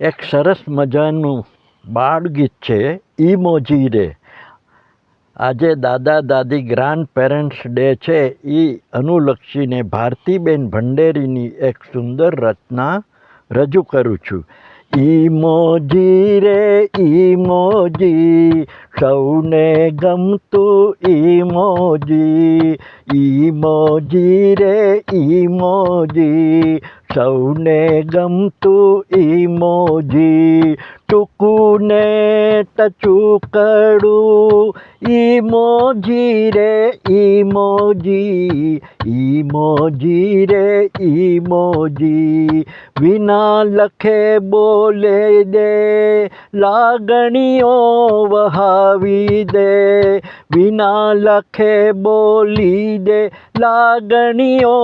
એક સરસ મજાનું બાળગીત છે ઇમોજી રે આજે દાદા દાદી ગ્રાન્ડ પેરેન્ટ્સ ડે છે એ અનુલક્ષીને ભારતીબેન ભંડેરીની એક સુંદર રચના રજૂ કરું છું. ઈમોજી રે ઈમોજી સૌને ગમતું ઈમોજી ઈમોજી રે ઈમોજી. સૌને ગમતું ઈમોજી ટૂંકું ને ટચુકડું ઈમોજી રે ઈમોજી ઈમોજી રે ઈમોજી. વિના લખે બોલે દે લાગણીઓ વહાવી દે, વિના લખે બોલી દે, લાગણીઓ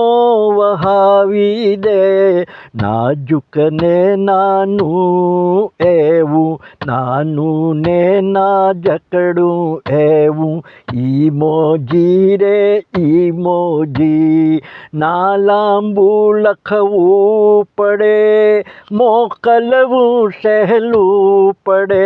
વહાવી દે. નાજુક ને નાનું એવું નાનું ને ના જકડું એવું. ઈમોજી રે ઈમોજી, ના લાંબુ લખવું પડે, મોકલવું સહેલું પડે.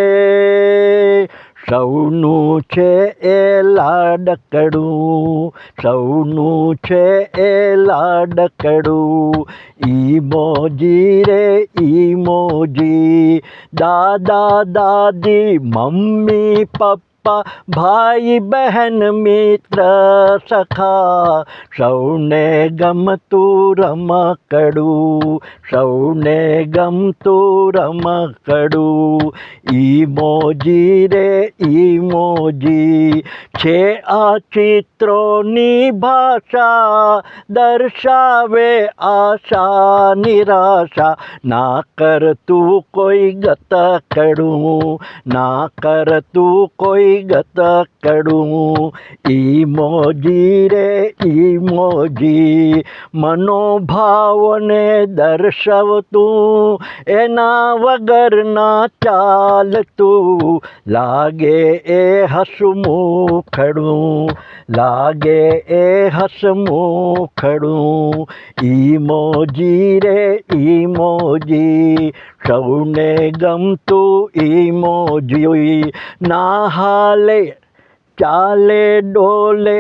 સૌનું છે એ લાડકડું સૌનું છે એ લાડકડું ઈમોજી રે ઈમોજી દાદા દાદી મમ્મી પપ્પા ભાઈ બહેન, મિત્ર, સખા, સૌને ગમતું રમકડું, સૌને ગમતું રમકડું. ઈમોજી રે ઈમોજી, છે આ ચિત્રોની ભાષા, દર્શાવે આશા, નિરાશા. ના કરતું કોઈ ગતકડું, ના કરતું કોઈ ગતકડું ઈમોજી રે ઈમોજી. મનોભાવને દર્શવતું એના વગર ના ચાલતું. લાગે એ હસમુખડું. લાગે એ હસમુખડું. ઈમોજી રે ઈમોજી. સૌને ગમતું ઈમોજી ના હાલે. ચાલે ડોલે,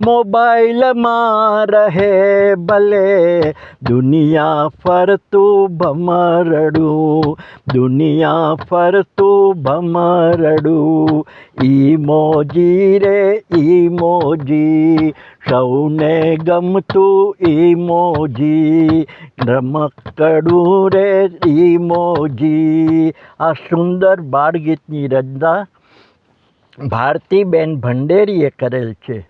મોબાઈલમાં રહે ભલે. દુનિયા ફરતું ભમરડું, દુનિયા ફરતું ભમરડું. ઈમોજી રે ઈમોજી, સૌને ગમતું ઈમોજી. રમકડું રે ઈમોજી. આ સુંદર બાળગીતની રચના ભારતીબેન ભંડેરીએ કરેલ છે.